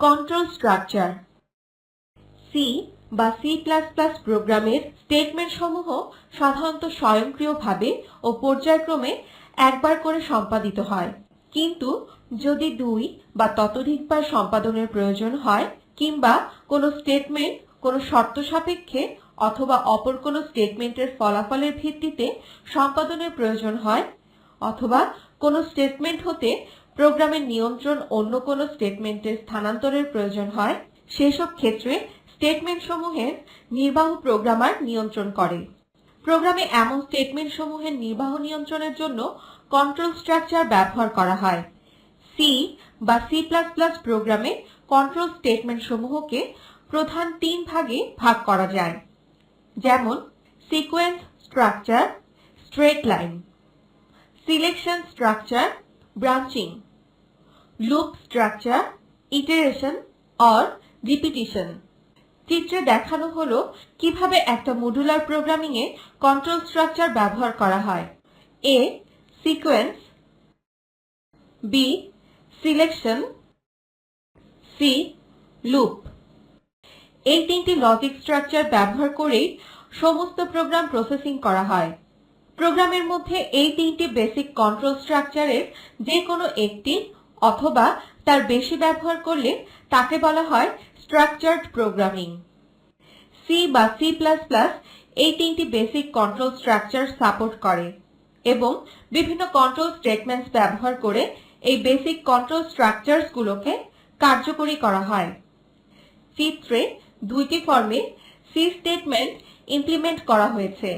Control structure C বা C প্রোগ্রামের statement সমূহ সাধারণত স্বয়ংক্রিয়ভাবে ও পর্যায়ক্রমে একবার করে সম্পাদিত হয়। কিন্তু যদি দুই বা ততোধিকবার সম্পাদনের প্রয়োজন হয় কিংবা কোনো স্টেটমেন্ট কোনো শর্ত সাপেক্ষে অথবা অপর কোনো স্টেটমেন্টের ফলাফলের ভিত্তিতে সম্পাদনের প্রয়োজন হয় অথবা কোনো স্টেটমেন্ট হতে প্রোগ্রামের নিয়ন্ত্রণ অন্য কোনো স্টেটমেন্টের স্থানান্তরের প্রয়োজন হয়, সেসব ক্ষেত্রে স্টেটমেন্ট সমূহের নির্বাহ প্রোগ্রামার নিয়ন্ত্রণ করে। প্রোগ্রামে এমন স্টেটমেন্ট সমূহের নির্বাহ নিয়ন্ত্রণের জন্য কন্ট্রোল স্ট্রাকচার ব্যবহার করা হয়। সি বা সি প্লাস প্লাস প্রোগ্রামে কন্ট্রোল স্টেটমেন্ট সমূহকে প্রধান তিন ভাগে ভাগ করা যায়। যেমন, sequence structure, straight line, selection structure, branching. Loop structure iteration or repetition চিত্রে দেখানো হলো কীভাবে একটা মডুলার প্রোগ্রামিং এ কন্ট্রোল স্ট্রাকচার ব্যবহার করা হয়। A sequence B selection C loop এই তিনটি লজিক স্ট্রাকচার ব্যবহার করেই সমস্ত প্রোগ্রাম প্রসেসিং করা হয়। প্রোগ্রামের মধ্যে এই তিনটি বেসিক কন্ট্রোল স্ট্রাকচারের যে কোনো একটি অথবা তার বেশি ব্যবহার করলে তাকে বলা হয় স্ট্রাকচারড প্রোগ্রামিং সি বা সি প্লাস প্লাস এই তিনটি বেসিক কন্ট্রোল স্ট্রাকচার সাপোর্ট করে এবং বিভিন্ন কন্ট্রোল স্টেটমেন্টস ব্যবহার করে এই বেসিক কন্ট্রোল স্ট্রাকচারস গুলোকে কার্যকরী করা হয়। চিত্রে দুইটি ফর্মে সি স্টেটমেন্ট ইমপ্লিমেন্ট করা হয়েছে।